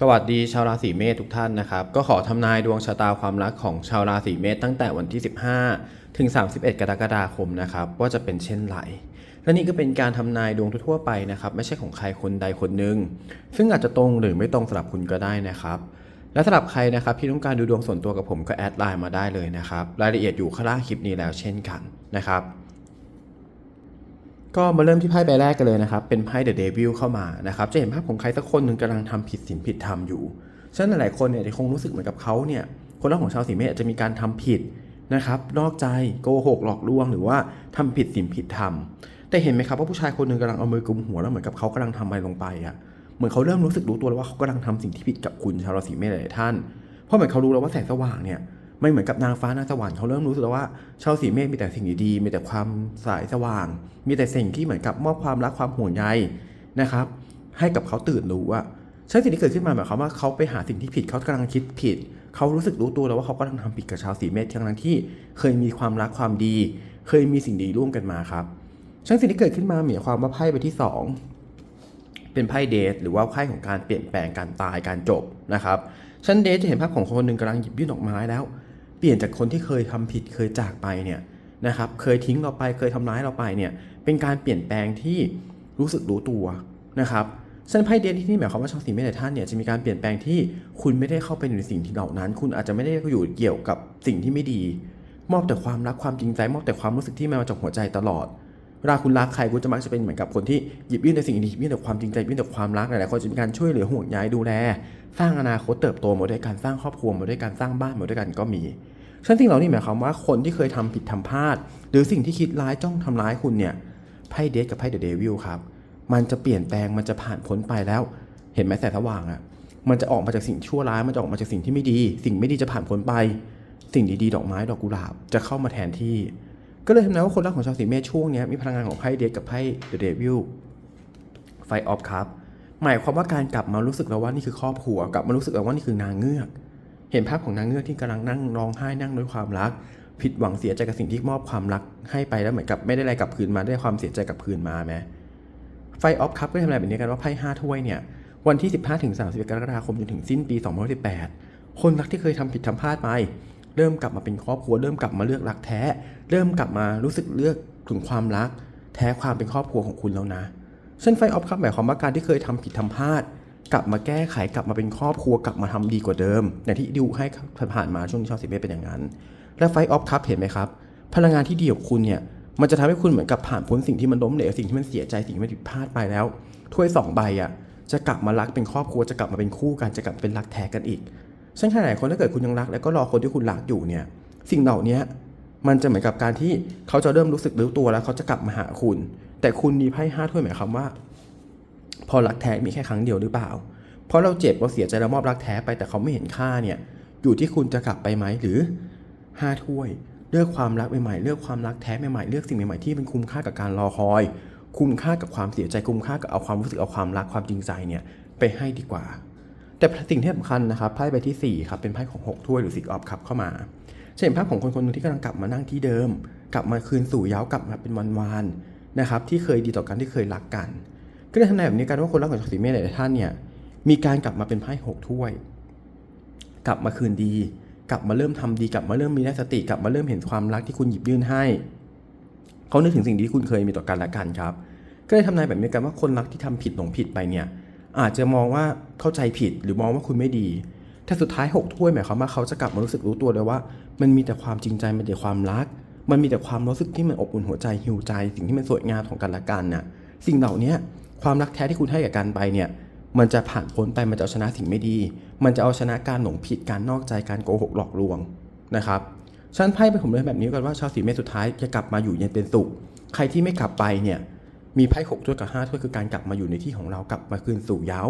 สวัสดีชาวราศีเมษทุกท่านนะครับ ก็ขอทำนายดวงชะตาความรักของชาวราศีเมษตั้งแต่วันที่ 15 ถึง 31 กรกฎาคมนะครับว่าจะเป็นเช่นไรและนี่ก็เป็นการทำนายดวงทั่วไปนะครับ ไม่ใช่ของใครคนใดคนหนึ่งซึ่งอาจจะตรงหรือไม่ตรงสำหรับคุณก็ได้นะครับ และสำหรับใครนะครับที่ต้องการดูดวงส่วนตัวกับผมก็แอดไลน์มาได้เลยนะครับ รายละเอียดอยู่ข้างล่างคลิปนี้แล้วเช่นกันนะครับ ก็มาเริ่มที่ไพ่ใบแรกกันเลยนะครับ เป็นไพ่เดอะเดวิลเข้ามานะครับ จะเห็นภาพของใครสักคนหนึ่งกำลังทำผิดศีลผิดธรรมอยู่ฉะนั้นหลายคนเนี่ยคงรู้สึกเหมือนกับเขาเนี่ย คนรักของชาวสีเมษจะมีการทำผิดนะครับ นอกใจโกหกหลอกลวงหรือว่าทำผิดศีลผิดธรรม แต่เห็นไหมครับว่าผู้ชายคนหนึ่งกำลังเอามือกุมหัวแล้วเหมือนกับเขากำลังทำอะไรลงไปอะเหมือนเขาเริ่มรู้สึกรู้ตัวแล้วว่าเขากำลังทำสิ่งที่ผิดกับคุณชาวราศีเมษหลายท่าน เพราะเหมือนเขารู้แล้วว่าแสงสว่างเนี่ย ไม่เหมือนกับนางฟ้านางสวรรค์เขาเริ่มรู้สึกแล้วว่าชาวสีเมษมีแต่สิ่งดีๆมีแต่ความสายสว่าง มีแต่สิ่งที่เหมือนกับมอบความรักความห่วงใยนะครับ ให้กับเขาตื่นรู้ว่าใช่สิ่งที่เกิดขึ้นมาหมายความว่าเขาไปหาสิ่งที่ผิดเขากำลังคิดผิด เขารู้สึกรู้ตัวแล้วว่าเขากำลังทำผิดกับชาวสีเมษทั้งนั้นที่เคยมีความรักความดี เคยมีสิ่งดีร่วมกันมาครับฉะนั้นสิ่งที่เกิดขึ้นมาหมายความว่าไพ่ใบที่สองเป็นไพ่เดทหรือว่าไพ่ของการเปลี่ยนแปลงการตายการจบนะครับฉันเดทจะเห็นภาพของคนหนึ่งกำลังหยิบยื่นดอกไม้แล้ว ปลี่ยนจากคนที่เคยทำผิดเคยจากไปเนี่ยนะครับเคยทิ้งเราไปเคยทำร้ายเราไปเนี่ยเป็นการเปลี่ยนแปลงที่รู้สึกรู้ตัวนะครับฉันไพ่เดนที่นี่หมายความว่าชาวสีเมษท่านเนี่ยจะมีการเปลี่ยนแปลงที่คุณไม่ได้เข้าไปในสิ่งที่เหล่านั้น คุณอาจจะไม่ได้อยู่เกี่ยวกับสิ่งที่ไม่ดี มอบแต่ความรักความจริงใจ มอบแต่ความรู้สึกที่มาจากหัวใจตลอด เวลาคุณรักใครคุณจะมักจะเป็นเหมือนกับคนที่หยิบยื่นในสิ่งดีหยิบยื่นแต่ความจริงใจหยิบยื่นแต่ความรักหลายๆคนจะมีการช่วยเหลือห่วงใยดูแล สร้างอนาคตเติบโตมาด้วยการสร้างครอบครัวมาด้วยการสร้างบ้านมาด้วยกันก็มีฉะนั้นสิ่งเหล่านี้หมายความว่าคนที่เคยทำผิดทำพลาด หรือสิ่งที่คิดร้ายจ้องทำร้ายคุณเนี่ยไพ่เดทกับไพ่เดอะเดวิลครับมันจะเปลี่ยนแปลงมันจะผ่านพ้นไปแล้ว เห็นไหมแสงสว่างอะ่ะมันจะออกมาจากสิ่งชั่วร้ายมันจะออกมาจากสิ่งที่ไม่ดี สิ่งไม่ดีจะผ่านพ้นไป สิ่งดีๆ ดอกไม้ดอกกุหลาบจะเข้ามาแทนที่ ก็เลยทำให้ว่าคนรักของชาวสีเมษช่วงนี้มีพลังงานของไพ่เดทกับไพ่เดอะเดวิลไฟออฟครับ หมายความว่าการกลับมารู้สึกแล้วว่านี่คือครอบครัวกลับมารู้สึกแล้วว่านี่คือนางเงือก เห็นภาพของนางเงือกที่กำลังนั่งร้องไห้นั่งด้วยความรัก ผิดหวังเสียใจกับสิ่งที่มอบความรักให้ไปแล้วเหมือนกับไม่ได้อะไรกลับคืนมาได้ความเสียใจกลับคืนมาไหมไฟออฟคัพก็ทำอะไรแบบนี้กันว่าไพ่ห้าถ้วยเนี่ยวันที่ 15ถึง31กรกฎาคมจนถึงสิ้นปี 2018 คนรักที่เคยทำผิดทำพลาดไป เริ่มกลับมาเป็นครอบครัว เริ่มกลับมาเลือกรักแท้ เริ่มกลับมารู้สึกเลือกถึงความรัก แท้ความเป็นครอบครัวของคุณแล้วนะเช่นไฟออฟครับหมายความว่าการที่เคยทำผิดทำพลาด กลับมาแก้ไขกลับมาเป็นครอบครัวกลับมาทำดีกว่าเดิมอย่างที่ดูให้ผ่านมาช่วงนี้ชาวสิบเมษเป็นอย่างนั้น และไฟออฟครับเห็นไหมครับ พลังงานที่ดีของคุณเนี่ยมันจะทำให้คุณเหมือนกับผ่านพ้นสิ่งที่มันล้มเหลวสิ่งที่มันเสียใจสิ่งที่มันผิดพลาดไปแล้วถ้วยสองใบอะจะกลับมารักเป็นครอบครัวจะกลับมาเป็นคู่กันจะกลับเป็นรักแท้กันอีก เช่นขนาดคนถ้าเกิดคุณยังรัก แล้วก็รอคนที่คุณรักอยู่เนี่ย สิ่งเหล่านี้มันจะเหมือนกับการที่เขาจะเริ่มรู้สึกรู้ตัวแล้วเขาจะกลับมาหาคุณ แต่คุณมีไพ่ห้าถ้วยหมายความว่า พอรักแท้มีแค่ครั้งเดียวหรือเปล่า เพราะเราเจ็บเราเสียใจเรามอบรักแท้ไปแต่เขาไม่เห็นค่าเนี่ย อยู่ที่คุณจะกลับไปไหมหรือห้าถ้วยเลือกความรักใหม่ๆเลือกความรักแท้ใหม่ๆเลือกสิ่งใหม่ๆที่เป็นคุ้มค่ากับการรอคอย คุ้มค่ากับความเสียใจคุ้มค่ากับเอาความรู้สึกเอาความรักความจริงใจเนี่ยไปให้ดีกว่า แต่สิ่งที่สำคัญนะครับไพ่ใบที่สี่ครับเป็นไพ่ของหกถ้วยหรือสิกออฟครับเข้ามาจะเห็นภาพของคนคนหนึ่งที่กำลังกลับมานั่งที่เดิม กลับมาคืนสู่ย้ากลับมาเป็นวันวานๆนะครับที่เคยดีต่อกันที่เคยรักกัน ก็เลยทำนายแบบนี้กันว่าคนรักของชาวสีเมษหลายท่านเนี่ยมีการกลับมาเป็นไพ่หกถ้วย กลับมาคืนดี กลับมาเริ่มทำดีกลับมาเริ่มมีได้สติกลับมาเริ่มเห็นความรักที่คุณหยิบยื่นให้เขานึกถึงสิ่งที่คุณเคยมีต่อกันและกันครับ ก็เลยทำนายแบบนี้กันว่าคนรักที่ทำผิดหลงผิดไปเนี่ย อาจจะมองว่าเข้าใจผิดหรือมองว่าคุณไม่ดี แต่สุดท้ายหกถ้วยหมายความว่าเขาจะกลับมารู้สึกรู้ตัวเลยว่า มันมีแต่ความจริงใจมันมีแต่ความรัก มันมีแต่ความรู้สึกที่มันอบอุ่นหัวใจหิวใจ สิ่งที่มันสวยงามของกันและกันน่ะสิ่งเหล่านี้ความรักแท้ที่คุณให้กับกันไปเนี่ยมันจะผ่านพ้นไปมันจะเอาชนะสิ่งไม่ดี มันจะเอาชนะการหลงผิดการนอกใจการโกหกหลอกลวงนะครับฉันไพ่ไปผมเลยแบบนี้กันว่าชาวสีเมษสุดท้ายจะกลับมาอยู่เย็นเป็นสุข ใครที่ไม่กลับไปเนี่ย มีไพ่หกถ้วยกับห้าถ้วยคือการกลับมาอยู่ในที่ของเรากลับมาคืนสู่เย้า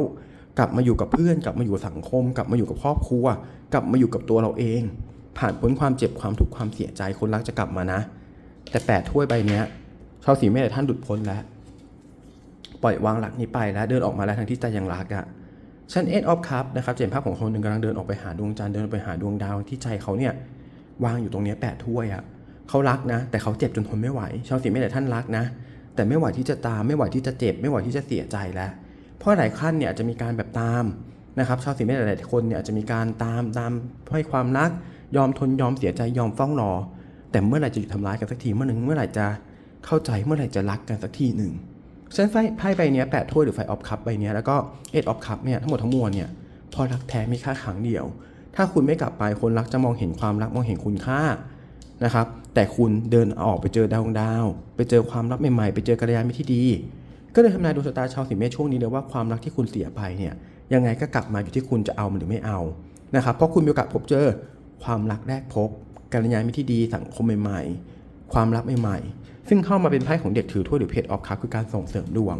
กลับมาอยู่กับเพื่อน กลับมาอยู่กับสังคม กลับมาอยู่กับครอบครัว กลับมาอยู่กับตัวเราเอง ผ่านพ้นความเจ็บความทุกข์ความเสียใจคนรักจะกลับมานะ แต่แปดถ้วยใบเนี้ยชาวสีเมษท่านหลุดพ้นแล้ว ปล่อยวางหลักนี้ไปแล้วเดินออกมาแล้วทั้งที่ใจยังรักอะ่ะชั้นเอ็ดออฟคัพนะครับจะเห็นภาพของคนหนึ่งกำลังเดินออกไปหาดวงจันทร์เดินออไปหาดวงดาวที่ใจเขาเนี่ยวางอยู่ตรงนี้แปดถ้วยอะ่ะเขารักนะ แต่เขาเจ็บจนทนไม่ไหว ชาวสีเมษท่านรักนะ แต่ไม่ไหวที่จะตาม ไม่ไหวที่จะเจ็บ ไม่ไหวที่จะเสียใจแล้ว เพราะหลายขั้นเนี่ยอาจจะมีการแบบตามนะครับชาวสีเมษหลายๆคนเนี่ยอาจจะมีการตามตามให้ความรัก ยอมทนยอมเสียใจยอมฟ้องรอ แต่เมื่อไหร่จะหยุดทำร้ายกันสักทีเมื่อหนึ่งเมื่อไหร่จะเข้าใจเมื่อไหร่จะรักกันสักทีหนึ่งฉะนั้นไพ่ไพ่ใบนี้แปดถ้วยหรือไฟออฟคัพใบนี้แล้วก็เอ็ดออฟคัพเนี่ยทั้งหมดทั้งมวลเนี่ยพอรักแท้มีค่าครั้งเดียว ถ้าคุณไม่กลับไปคนรักจะมองเห็นความรักมองเห็นคุณค่า นะครับ แต่คุณเดินออกไปเจอดาวดาว ไปเจอความรักใหม่ๆ ไปเจอกัลยาณมิตรที่ดี ก็เลยทำนายดวงชะตาชาวสิงห์เมษช่วงนี้เลยว่าความรักที่คุณเสียไปเนี่ยยังไงก็กลับมาอยู่ที่คุณจะเอามันหรือไม่เอานะครับเพราะคุณมีโอกาสพบเจอความรักแรกพบกัลยาณมิตรที่ดีสังคมใหม่ๆ ความรักใหม่ๆ ซึ่งเข้ามาเป็นไพ่ของเด็กถือถ้วยหรือเพจออฟคัพคือการส่งเสริมดวง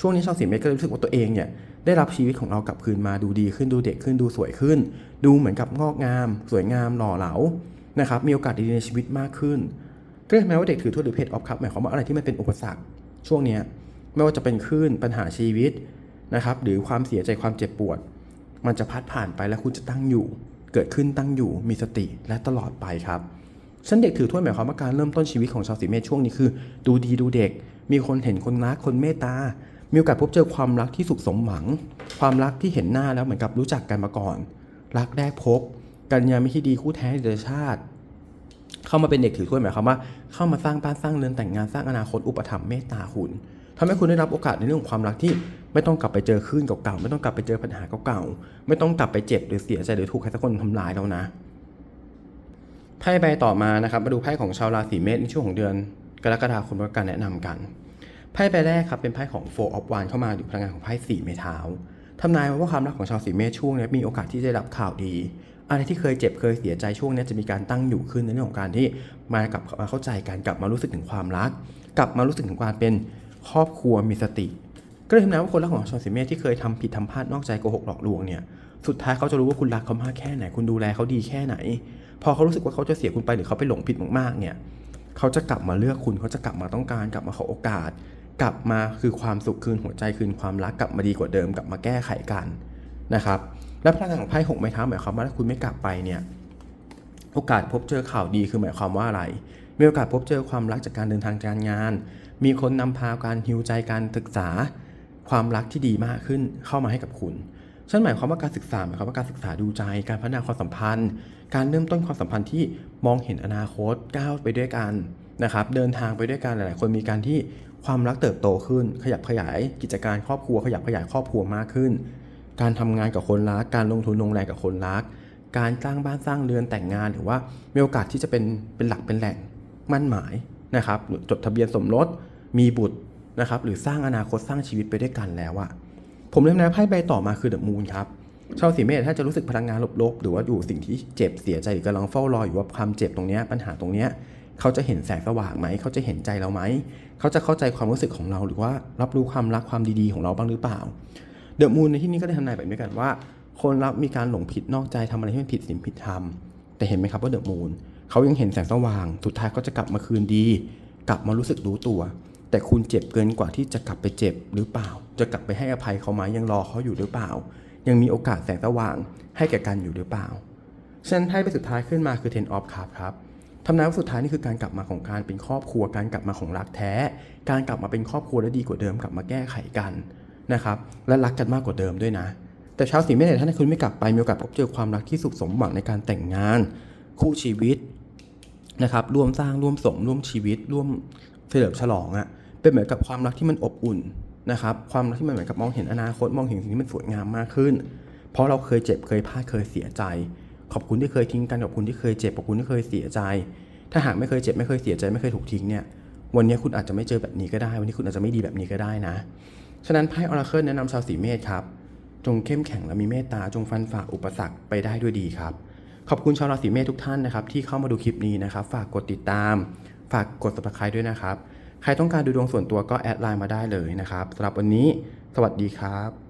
ช่วงนี้ชาวสิงห์เมษก็รู้สึกว่าตัวเองเนี่ยได้รับชีวิตของเรากลับคืนมาดูดีขึ้นดูเด็กขึ้นดูสวยขึ้น ดูเหมือนกับงอกงาม สวยงามหล่อเหลา นะครับมีโอกาสดีๆในชีวิตมากขึ้นก็เลยทำให้ว่าเด็กถือถ้วยหรือเพจออฟคัพหมายความว่าอะไรที่มันเป็นอุปสรรคช่วงเนี้ยไม่ว่าจะเป็นคลื่นปัญหาชีวิตนะครับหรือความเสียใจความเจ็บปวด มันจะพัดผ่านไปและคุณจะตั้งอยู่ เกิดขึ้นตั้งอยู่มีสติและตลอดไปครับฉันเด็กถือถ้วยหมายความว่าการเริ่มต้นชีวิตของชาวสีเมษช่วงนี้คือ ดูดีดูเด็ก มีคนเห็นคนรักคนเมตตา มีโอกาสพบเจอความรักที่สุขสมหวัง ความรักที่เห็นหน้าแล้วเหมือนกับรู้จักกันมาก่อน รักแรกพบ กัญญาไม่ที่ดีคู่แท้ในเดชาติ เข้ามาเป็นเด็กถือถ้วยหมายความว่า เข้ามาสร้างบ้านสร้างเรือนแต่งงานสร้างอนาคตอุปถัมภ์เมตตาคุณทำให้คุณได้รับโอกาสในเรื่องของความรักที่ไม่ต้องกลับไปเจอคลื่นเก่าๆไม่ต้องกลับไปเจอปัญหาเก่าๆไม่ต้องกลับไปเจ็บหรือเสียใจหรือถูกใครสักคนทำร้ายแล้วนะไพ่ใบต่อมานะครับมาดูไพ่ของชาวราศีเมษในช่วงของเดือน กรกฎาคมและการแนะนำกันไพ่ใบแรกครับเป็นไพ่ของ Four of Wands เข้ามาอยู่พลังงานของไพ่สี่ไม้เท้าทำนายว่าความรักของชาวสีเมษช่วงนี้มีโอกาสที่จะรับข่าวดี อะไรที่เคยเจ็บเคยเสียใจช่วงนี้จะมีการตั้งอยู่ขึ้นในเรื่องของการที่มากลับมาเข้าใจกันกลับมารู้สึกถึงความรัก กลับมารู้สึกถึงความเป็นครอบครัวมีสติ ก็เลยทำนายว่าคนรักของชาวสีเมษที่เคยทำผิดทำพลาดนอกใจโกหกหลอกลวงเนี่ยสุดท้ายเขาจะรู้ว่าคุณรักเขามากแค่ไหน คุณดูแลเขาดีแค่ไหน พอเขารู้สึกว่าเขาจะเสียคุณไปหรือเขาไปหลงผิดมากๆเนี่ยเขาจะกลับมาเลือกคุณเขาจะกลับมาต้องการกลับมาขอโอกาส กลับมาคือความสุขคืนหัวใจคืนความรักกลับมาดีกว่าเดิม กลับมาแก้ไขกันนะครับ และพลังงานของไพ่หกไม้เท้าหมายความว่าถ้าคุณไม่กลับไปเนี่ยโอกาสพบเจอข่าวดีคือหมายความว่าอะไร มีโอกาสพบเจอความรักจากการเดินทางการงาน มีคนนำพาการฮิวใจการศึกษา ความรักที่ดีมากขึ้นเข้ามาให้กับคุณฉันหมายความว่าการศึกษาหมายความว่าการศึกษาดูใจ การพัฒนาความสัมพันธ์ การเริ่มต้นความสัมพันธ์ที่มองเห็นอนาคตก้าวไปด้วยกันนะครับ เดินทางไปด้วยกันหลาย ๆ คนมีการที่ความรักเติบโตขึ้น ขยับขยายกิจการครอบครัว ขยับขยายครอบครัวมากขึ้น การทำงานกับคนรัก การลงทุนลงแรงกับคนรัก การสร้างบ้านสร้างเรือนแต่งงานหรือว่ามีโอกาสที่จะเป็นเป็นหลักเป็นแหล่งมั่นหมายนะครับหรือจดทะเบียนสมรสมีบุตรนะครับ หรือสร้างอนาคตสร้างชีวิตไปด้วยกันแล้วอะผมเล่มนะไพ่ใบต่อมาคือเดอะมูนครับชาวสีเมษถ้าจะรู้สึกพลังงานลบๆ หรือว่าอยู่สิ่งที่เจ็บเสียใจหรือกำลังเฝ้ารออยู่ว่าความเจ็บตรงนี้ปัญหาตรงนี้เขาจะเห็นแสงสว่างไหม เขาจะเห็นใจเราไหม เขาจะเข้าใจความรู้สึกของเราหรือว่ารับรู้ความรักความดีๆของเราบ้างหรือเปล่า เดอะมูนในที่นี้ก็ได้ทำนายแบบนี้กันว่า คนรักมีการหลงผิดนอกใจทำอะไรที่มันผิดศีลผิดธรรม แต่เห็นไหมครับว่าเดอะมูนเขายังเห็นแสงสว่าง สุดท้ายก็จะกลับมาคืนดี กลับมารู้สึกรู้ตัว แต่คุณเจ็บเกินกว่าที่จะกลับไปเจ็บหรือเปล่า จะกลับไปให้อภัยเขาไหมยังรอเขาอยู่หรือเปล่า ยังมีโอกาสแสงสว่าง ให้แก่กันอยู่หรือเปล่าฉะนั้นไพ่ใบสุดท้ายขึ้นมาคือ Ten of Cups ครับทำนายว่าสุดท้ายนี่คือการกลับมาของการเป็นครอบครัว การกลับมาของรักแท้ การกลับมาเป็นครอบครัวและดีกว่าเดิมกลับมาแก้ไขกัน นะครับและรักกันมากกว่าเดิมด้วยนะ แต่ชาวสีเมษเนี่ยถ้าคุณไม่กลับไปมีโอกาสพบเจอความรักที่สุขสมหวังในการแต่งงาน คู่ชีวิตนะครับร่วมสร้างร่วมสมร่วมชีวิต ร่วมเฉลิมฉลองอะ่ะเป็นเหมือนกับความรักที่มันอบอุ่นนะครับความรักที่มันเหมือนกับมองเห็นอนาคตมองเห็นสิ่งที่มันสวยงามมากขึ้น เพราะเราเคยเจ็บเคยพลาดเคยเสียใจ ขอบคุณที่เคยทิ้งกันขอบคุณที่เคยเจ็บขอบคุณที่เคยเสียใจ ถ้าหากไม่เคยเจ็บไม่เคยเสียใจไม่เคยถูกทิ้งเนี่ยวันนี้คุณอาจจะไม่เจอแบบนี้ก็ได้ วันนี้คุณอาจจะไม่ดีแบบนี้ก็ได้นะ ฉะนั้นไพ่ออราเคิลแนะนำชาวสีเมษครับ จงเข้มแข็งและมีเมตตาจงฟันฝ่าอุปสรรคไปได้ด้วยดีครับ ขอบคุณชาวราศีเมษทุกท่านนะครับที่เข้ามาดูคลิปนี้นะครับ ฝากกดติดตาม ฝากกด subscribe ด้วยนะครับ ใครต้องการดูดวงส่วนตัวก็แอดไลน์มาได้เลยนะครับสำหรับวันนี้ สวัสดีครับ